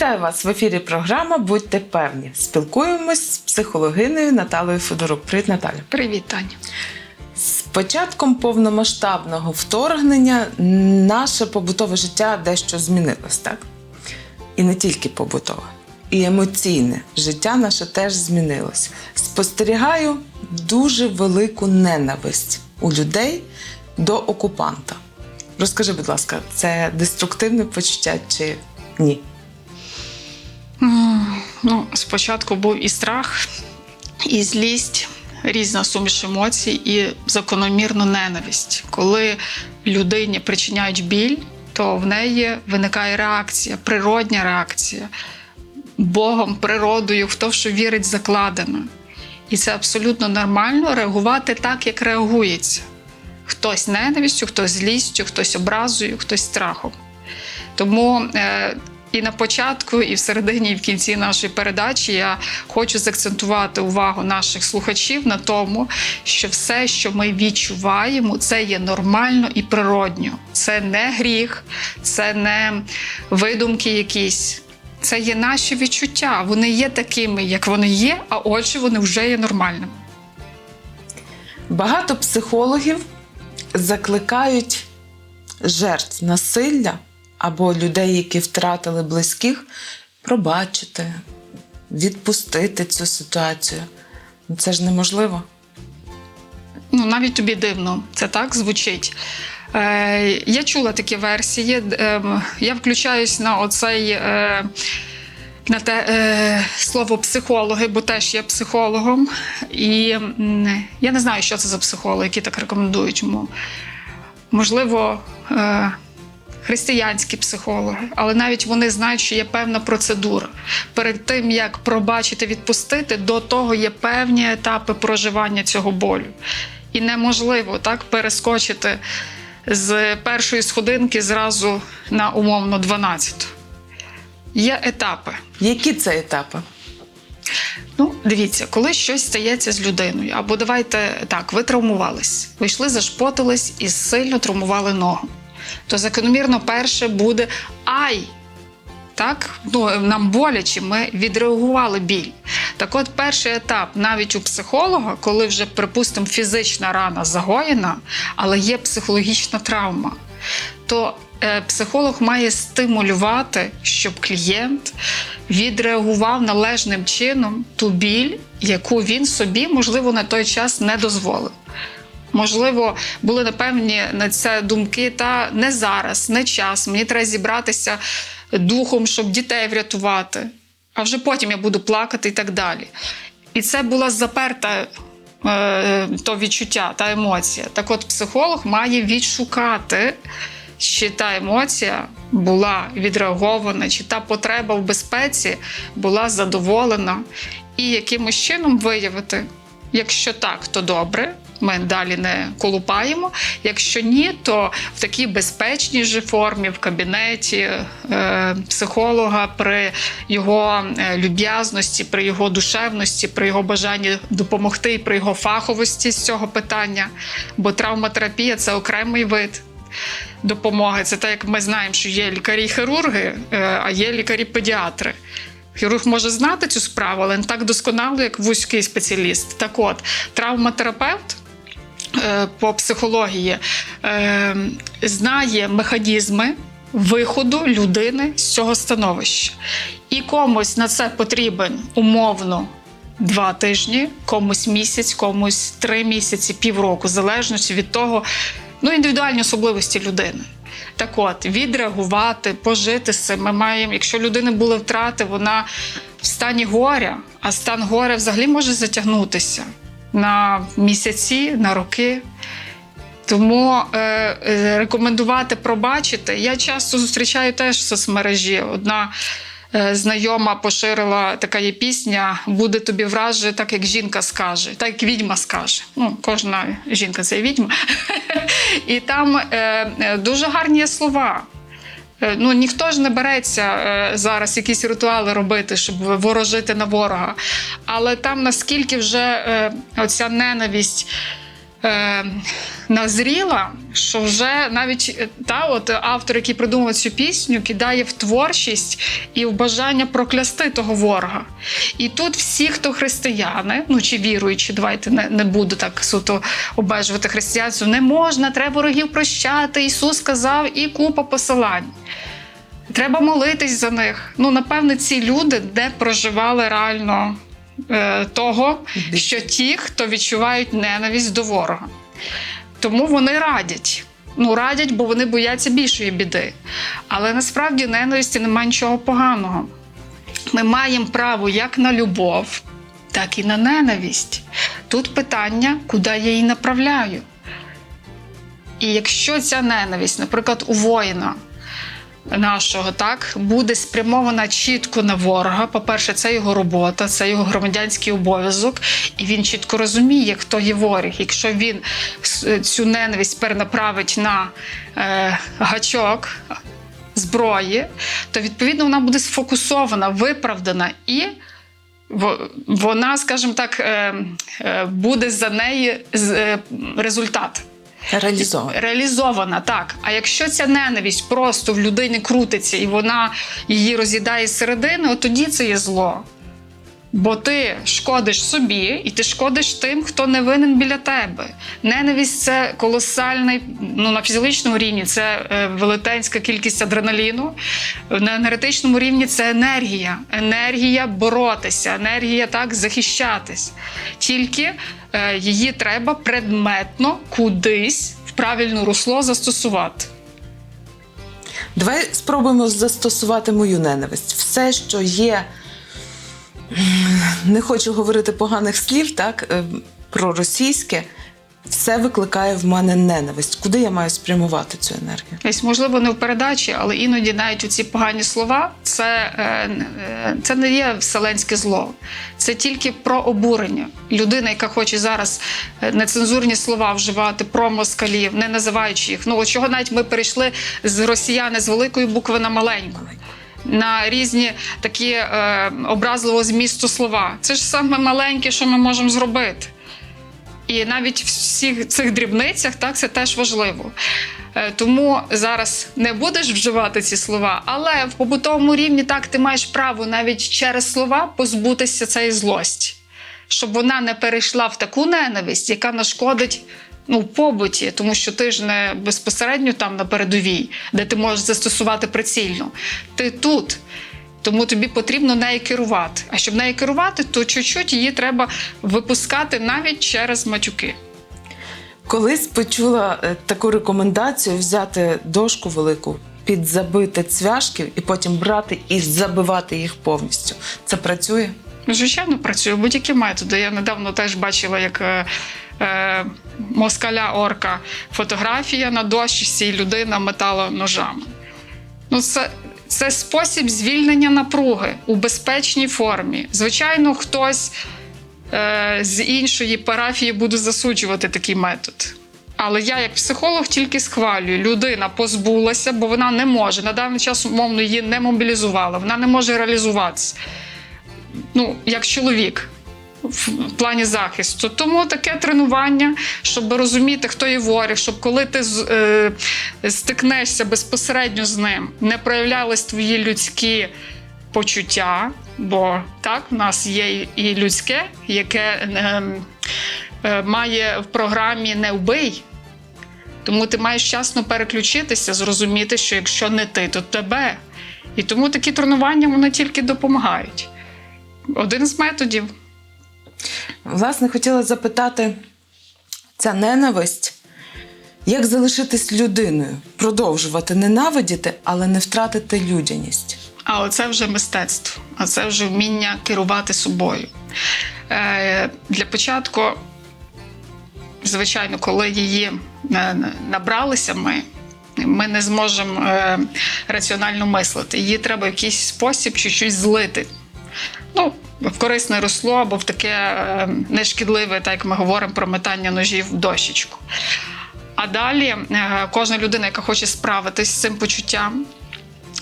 Вітаю вас в ефірі. Програма Будьте певні. Спілкуємось з психологинею Наталою Федорук. Привіт, Наталя. Привіт, Таня. З початком повномасштабного вторгнення наше побутове життя дещо змінилось, так? І не тільки побутове, і емоційне життя наше теж змінилось. Спостерігаю дуже велику ненависть у людей до окупанта. Розкажи, будь ласка, це деструктивне почуття чи ні? Ну, спочатку був і страх, і злість, різна суміш емоцій, і закономірну ненависть. Коли людині причиняють біль, то в неї виникає реакція, природня реакція. Богом, природою, хто в що вірить, закладено. І це абсолютно нормально реагувати так, як реагується. Хтось ненавистю, хтось злістю, хтось образою, хтось страхом. Тому е, і на початку, і в середині, і в кінці нашої передачі я хочу заакцентувати увагу наших слухачів на тому, що все, що ми відчуваємо, це є нормально і природньо. Це не гріх, це не видумки якісь. Це є наші відчуття. Вони є такими, як вони є, а отже, вони вже є нормальними. Багато психологів закликають жертв насилля або людей, які втратили близьких, пробачити, відпустити цю ситуацію. Ну, Це ж неможливо. Ну, навіть тобі дивно, це так звучить. Е, я чула такі версії. Е, я включаюсь на оцей. Е, на те е, слово психологи, бо теж є психологом. І м, я не знаю, що це за психологи, які так рекомендують. Мо- Можливо, е, християнські психологи, але навіть вони знають, що є певна процедура. Перед тим як пробачити, відпустити, до того є певні етапи проживання цього болю. І неможливо так перескочити з першої сходинки зразу на умовно 12. Є етапи. Які це етапи? Ну, дивіться, коли щось стається з людиною, або давайте так, ви травмувались, ви йшли, зашпотились і сильно травмували ногу. То закономірно перше буде ай. Так, ну нам боляче, ми відреагували біль. Так, от перший етап, навіть у психолога, коли вже, припустимо, фізична рана загоєна, але є психологічна травма, то е, психолог має стимулювати, щоб клієнт відреагував належним чином ту біль, яку він собі, можливо, на той час не дозволив. Можливо, були напевні на це думки, та не зараз, не час. Мені треба зібратися духом, щоб дітей врятувати. А вже потім я буду плакати і так далі. І це була заперта е, то відчуття, та емоція. Так от психолог має відшукати, чи та емоція була відреагована, чи та потреба в безпеці була задоволена, і якимось чином виявити, якщо так, то добре. Ми далі не колупаємо. Якщо ні, то в такій безпечній же формі, в кабінеті е, психолога при його е, люб'язності, при його душевності, при його бажанні допомогти при його фаховості з цього питання. Бо травматерапія це окремий вид допомоги. Це так, як ми знаємо, що є лікарі-хірурги, е, а є лікарі-педіатри. Хірург може знати цю справу, але не так досконало, як вузький спеціаліст. Так от, травматерапевт по психології е, знає механізми виходу людини з цього становища. І комусь на це потрібен умовно. Два тижні, комусь місяць, комусь три місяці, півроку, залежності від того, ну, індивідуальні особливості людини. Так от, відреагувати, пожити з цим. Ми маємо, якщо людини були втрати, вона в стані горя, а стан горя взагалі може затягнутися на місяці, на роки. Тому е, е, рекомендувати пробачити. Я часто зустрічаю теж в соцмережі. Одна е, знайома поширила така є пісня Буде тобі враже, так як жінка скаже, так як відьма скаже. Ну, кожна жінка це відьма. І там е, е, дуже гарні слова. Е, Ну, ніхто ж не береться е, зараз якісь ритуали робити, щоб ворожити на ворога. Але там наскільки вже е, оця ненависть е, назріла, що вже навіть е, та от автор, який придумав цю пісню, кидає в творчість і в бажання проклясти того ворога. І тут всі, хто християни, ну чи віруючі, давайте не, не буду так суто обмежувати християнство, не можна, треба ворогів прощати. Ісус сказав і купа посилань. Треба молитись за них. Ну, напевне, ці люди не проживали реально е, того, що ті, хто відчувають ненависть до ворога. Тому вони радять. Ну, радять, бо вони бояться більшої біди. Але насправді ненависті немає нічого поганого. Ми маємо право як на любов, так і на ненависть. Тут питання, куди я її направляю. І якщо ця ненависть, наприклад, у воїна нашого так буде спрямована чітко на ворога. По-перше, це його робота, це його громадянський обов'язок, і він чітко розуміє, хто є ворог. Якщо він цю ненависть перенаправить на е, гачок зброї, то відповідно вона буде сфокусована, виправдана і. Вона, скажімо так, е, е, буде за неї е, результат Реалізовано. реалізована, так. А якщо ця ненависть просто в людині крутиться і вона її роз'їдає з середини, от тоді це є зло. Бо ти шкодиш собі, і ти шкодиш тим, хто не винен біля тебе. Ненависть це колосальний, ну на фізичному рівні це е, велетенська кількість адреналіну. На енергетичному рівні це енергія. Енергія боротися, енергія так захищатись. Тільки е, її треба предметно кудись в правильне русло застосувати. Давай спробуємо застосувати мою ненависть. Все, що є, не хочу говорити поганих слів, так, е, про російське, все викликає в мене ненависть. Куди я маю спрямувати цю енергію? Десь, можливо, не в передачі, але іноді навіть у ці погані слова це, е, е, це не є вселенське зло. Це тільки про обурення. Людина, яка хоче зараз нецензурні слова вживати про москалів, не називаючи їх. Ну, от чого навіть ми перейшли з росіяни з великої букви на маленьку. На різні такі е, образливого змісту слова. Це ж саме маленьке, що ми можемо зробити. І навіть в всіх цих дрібницях так це теж важливо. Е, Тому зараз не будеш вживати ці слова, але в побутовому рівні так ти маєш право навіть через слова позбутися цієї злості, щоб вона не перейшла в таку ненависть, яка нашкодить ну, в побуті, тому що ти ж не безпосередньо там на передовій, де ти можеш застосувати прицільно. Ти тут. Тому тобі потрібно нею керувати. А щоб нею керувати, то чуть-чуть її треба випускати навіть через матюки. Колись почула е, таку рекомендацію взяти дошку велику, підзабити цвяшків і потім брати і забивати їх повністю. Це працює? Ну, Звичайно, працює будь-які методи. Я недавно теж бачила, як е, е, москаля орка фотографія на дощці, і людина метала ножами. Ну, це, це спосіб звільнення напруги у безпечній формі. Звичайно, хтось е, з іншої парафії буде засуджувати такий метод. Але я, як психолог, тільки схвалюю. Людина позбулася, бо вона не може. На даний час, умовно, її не мобілізували, вона не може реалізуватися ну, як чоловік в плані захисту. Тому таке тренування, щоб розуміти, хто є ворог, щоб коли ти е, стикнешся безпосередньо з ним, не проявлялись твої людські почуття, бо так, в нас є і людське, яке е, е, має в програмі не вбий. Тому ти маєш вчасно переключитися, зрозуміти, що якщо не ти, то тебе. І тому такі тренування вони тільки допомагають. Один з методів. Власне, хотіла запитати, ця ненависть, як залишитись людиною, продовжувати ненавидіти, але не втратити людяність. А оце вже мистецтво, а це вже вміння керувати собою. Е, для початку, звичайно, коли її е, набралися ми. Ми не зможемо е, раціонально мислити. Її треба в якийсь спосіб чуть-чуть злити. Ну, в корисне русло або в таке е, нешкідливе, так як ми говоримо про метання ножів в дощечку. А далі е, кожна людина, яка хоче справитись з цим почуттям,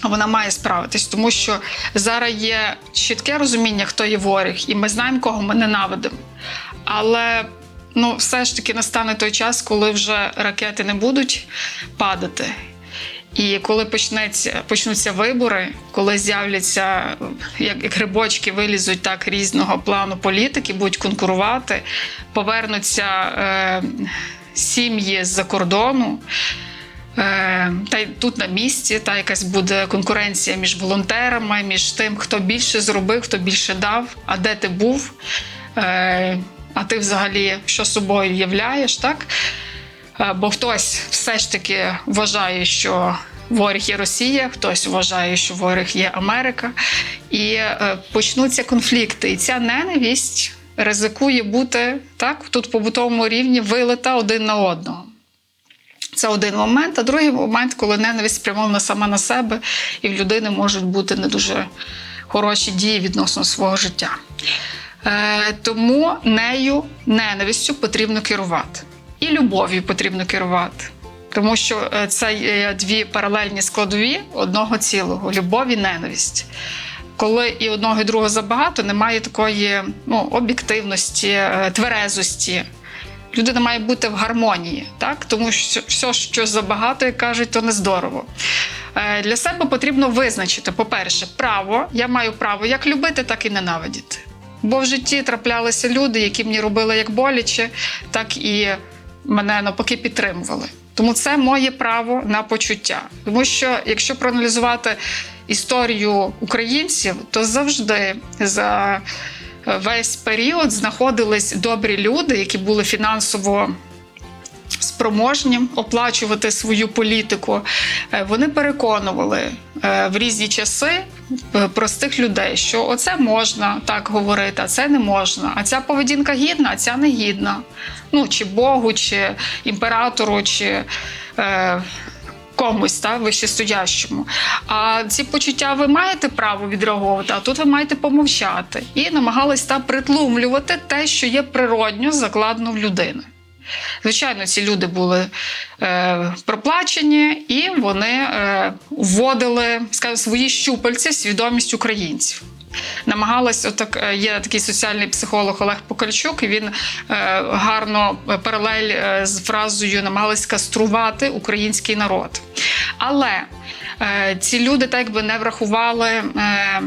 вона має справитись, тому що зараз є чітке розуміння, хто є ворог, і ми знаємо, кого ми ненавидимо. Але ну, все ж таки настане той час, коли вже ракети не будуть падати. І коли почнеться, почнуться вибори, коли з'являться як, грибочки, вилізуть так різного плану політики, будуть конкурувати, повернуться е, сім'ї з-за кордону. Е, та й тут на місці та якась буде конкуренція між волонтерами, між тим, хто більше зробив, хто більше дав, а де ти був, е, а ти взагалі що собою являєш, так? Е, Бо хтось все ж таки вважає, що ворог є Росія, хтось вважає, що ворог є Америка. І е, почнуться конфлікти. І ця ненависть ризикує бути так, тут побутовому рівні вилита один на одного. Це один момент, а другий момент, коли ненависть спрямована сама на себе, і в людини можуть бути не дуже хороші дії відносно свого життя. Е, тому нею, ненавистю потрібно керувати. І любов'ю потрібно керувати. Тому що е, це дві паралельні складові одного цілого любов і ненависть. Коли і одного, і другого забагато, немає такої ну, об'єктивності, е, тверезості. Людина має бути в гармонії, так? тому що все, що забагато, як кажуть, то не здорово. Е, Для себе потрібно визначити, по-перше, право. Я маю право як любити, так і ненавидіти. Бо в житті траплялися люди, які мені робили як боляче, так і мене навпаки підтримували. Тому це моє право на почуття. Тому що, якщо проаналізувати історію українців, то завжди за весь період знаходились добрі люди, які були фінансово спроможні оплачувати свою політику. Е, Вони переконували е, в різні часи е, простих людей, що оце можна так говорити, а це не можна. А ця поведінка гідна, а ця не гідна. Ну, чи Богу, чи імператору, чи. Е, комусь та вищестоящому. А ці почуття ви маєте право відреагувати, а тут ви маєте помовчати. І намагались та притлумлювати те, що є природньо закладено в людини. Звичайно, ці люди були е, проплачені, і вони е, вводили скажімо, свої щупальці в свідомість українців. Намагалась, отак е, є такий соціальний психолог Олег Покальчук, і він е, гарно е, паралель е, з фразою намагалась каструвати український народ. Але е, ці люди так якби не врахували. Е,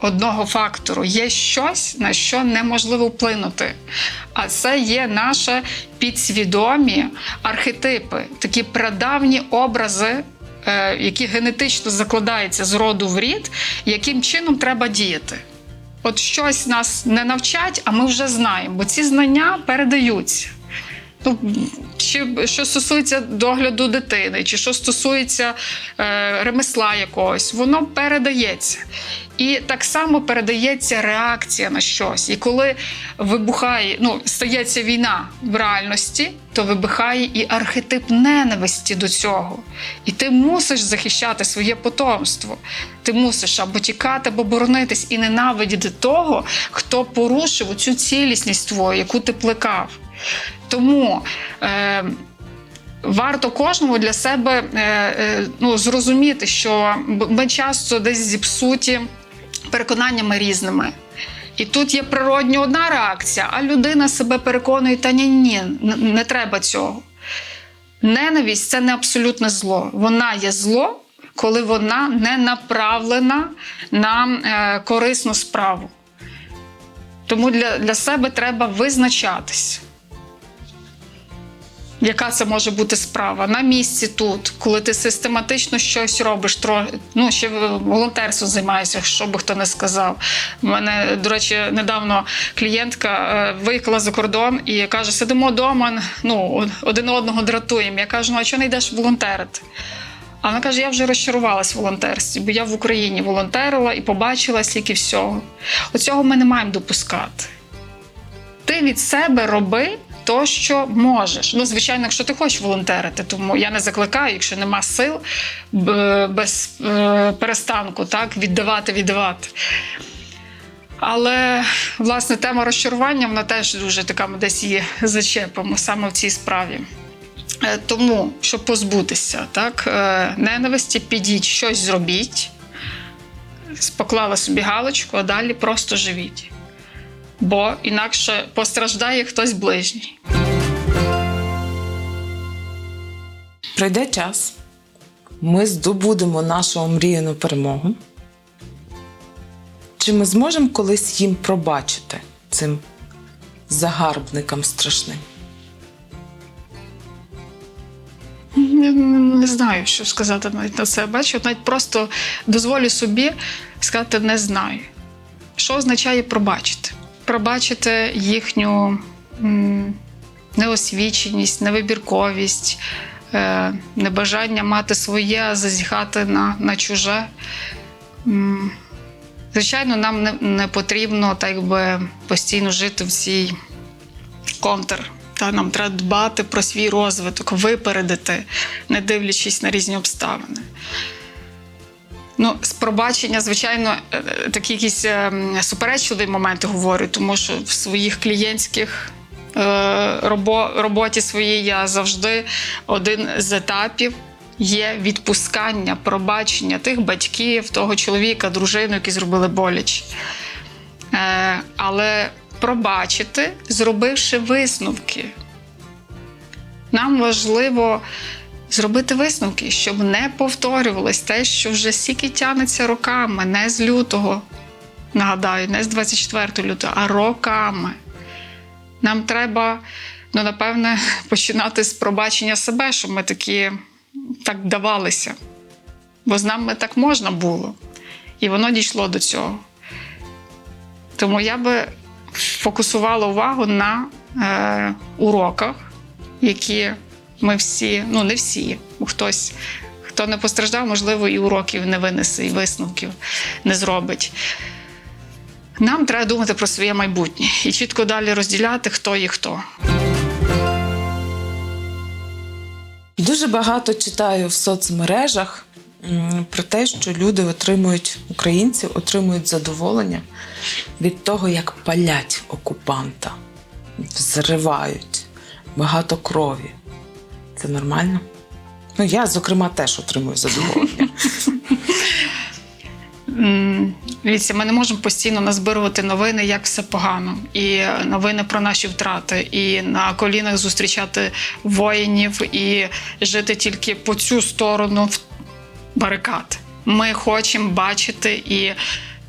Одного фактору є щось, на що неможливо вплинути. А це є наші підсвідомі архетипи, такі прадавні образи, е, які генетично закладаються з роду в рід, яким чином треба діяти. От щось нас не навчать, а ми вже знаємо, бо ці знання передаються. Ну, чи що стосується догляду дитини, чи що стосується е, ремесла якогось, воно передається. І так само передається реакція на щось. І коли вибухає, ну, стається війна в реальності, то вибухає і архетип ненависті до цього. І ти мусиш захищати своє потомство. Ти мусиш або тікати, або боронитись і ненавидіти того, хто порушив цю цілісність твою, яку ти плекав. Тому. Е, Варто кожному для себе е, е, ну, зрозуміти, що ми часто десь зіпсуті переконаннями різними. І тут є природня одна реакція, а людина себе переконує, та ні, ні, не треба цього. Ненависть це не абсолютне зло. Вона є зло, коли вона не направлена на е, корисну справу. Тому для, для себе треба визначатись. Яка це може бути справа на місці тут, коли ти систематично щось робиш, ну ще волонтерством займаєшся, що би хто не сказав. У мене, до речі, недавно клієнтка е, виїхала за кордон і каже: сидимо вдома, ну один одного дратуємо. Я кажу, ну а чого не йдеш волонтерити? А вона каже: я вже розчарувалась в волонтерстві, бо я в Україні волонтерила і побачила стільки всього. Оцього ми не маємо допускати. Ти від себе роби то, що можеш. Ну, звичайно, якщо ти хочеш волонтерити, тому я не закликаю, якщо нема сил без е, перестанку, так, віддавати, віддавати. Але власне тема розчарування вона теж дуже така ми десь її зачепимо саме в цій справі. Е, Тому, щоб позбутися так, е, ненависті, підіть, щось зробіть, поклали собі галочку, а далі просто живіть. Бо інакше постраждає хтось ближній. Пройде час, ми здобудемо нашу омріяну перемогу. Чи ми зможемо колись їм пробачити цим загарбникам страшним? Не, не знаю, що сказати навіть на це. Бачу, навіть просто дозволю собі сказати не знаю. Що означає пробачити? Пробачити їхню неосвіченість, невибірковість, е, небажання мати своє, а зазіхати на, на чуже. Звичайно, нам не, не потрібно так якби постійно жити в цій контр. Та нам треба дбати про свій розвиток, випередити, не дивлячись на різні обставини. Ну, з пробачення, звичайно, е, такі якісь е, суперечливі моменти говорю, тому що в своїх клієнтських е, робо- роботі своїй я завжди один з етапів є відпускання, пробачення тих батьків, того чоловіка, дружину, які зробили боляче. Але пробачити, зробивши висновки. Нам важливо зробити висновки, щоб не повторювалось те, що вже стільки тянеться роками, не з лютого, нагадаю, не з 24 лютого, а роками. Нам треба, ну, напевне, починати з пробачення себе, щоб ми такі так давалися. Бо з нами так можна було. І воно дійшло до цього. Тому я би фокусувала увагу на е, уроках, які ми всі, ну не всі, хтось, хто не постраждав, можливо, і уроків не винесе, і висновків не зробить. Нам треба думати про своє майбутнє і чітко далі розділяти, хто є хто. Дуже багато читаю в соцмережах про те, що люди отримують, українці отримують задоволення від того, як палять окупанта, взривають багато крові. Це нормально? Ну, я, зокрема, теж отримую задоволення. Дивіться, ми не можемо постійно назбирувати новини, як все погано, і новини про наші втрати, і на колінах зустрічати воїнів, і жити тільки по цю сторону в- барикад. Ми хочемо бачити і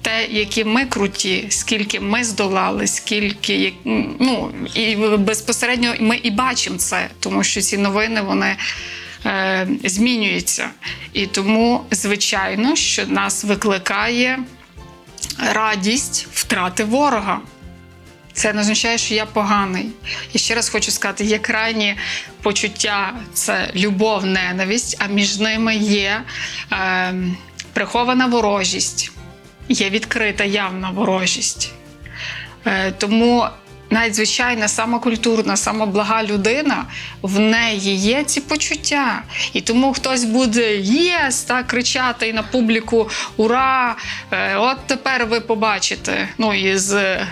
те, які ми круті, скільки ми здолали, скільки ну і безпосередньо ми і бачимо це, тому що ці новини вони е, змінюються. І тому, звичайно, що нас викликає радість втрати ворога. Це не означає, що я поганий. І ще раз хочу сказати: є крайні почуття це любов, ненависть, а між ними є е, прихована ворожість, є відкрита явна ворожість. Е, тому навіть звичайна сама культурна, сама людина, в неї є ці почуття. І тому хтось буде єс так кричати і на публіку Ура! Е, От тепер ви побачите. Ну і з е,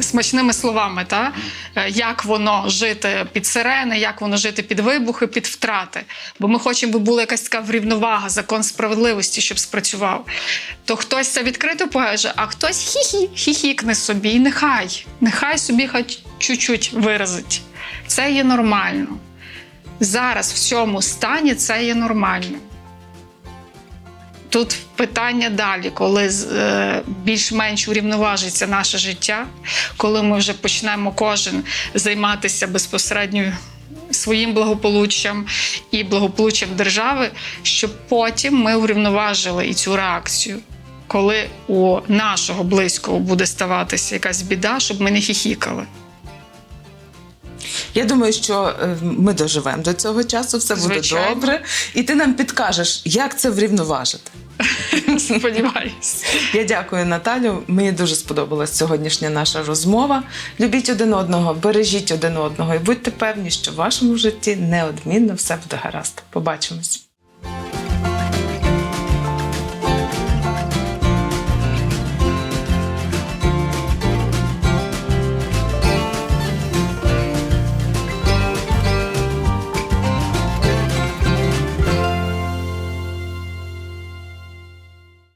смачними словами, та? Е, як воно жити під сирени, як воно жити під вибухи, під втрати. Бо ми хочемо, би була якась така врівновага, закон справедливості, щоб спрацював. То хтось це відкрито покаже, а хтось хі-хі, хі-хікне собі. І нехай, нехай собі хоч чуть-чуть виразить. Це є нормально. Зараз в цьому стані це є нормально. Тут питання далі, коли е, більш-менш урівноважиться наше життя, коли ми вже почнемо кожен займатися безпосередньо своїм благополуччям і благополуччям держави, щоб потім ми урівноважили і цю реакцію. Коли у нашого близького буде ставатися якась біда, щоб ми не хіхікали. Я думаю, що е, ми доживемо до цього часу, все буде Звичайно. добре, і ти нам підкажеш, як це врівноважити. Сподіваюсь. Я дякую, Наталю. Мені дуже сподобалась сьогоднішня наша розмова. Любіть один одного, бережіть один одного і будьте певні, що в вашому житті неодмінно все буде гаразд. Побачимось.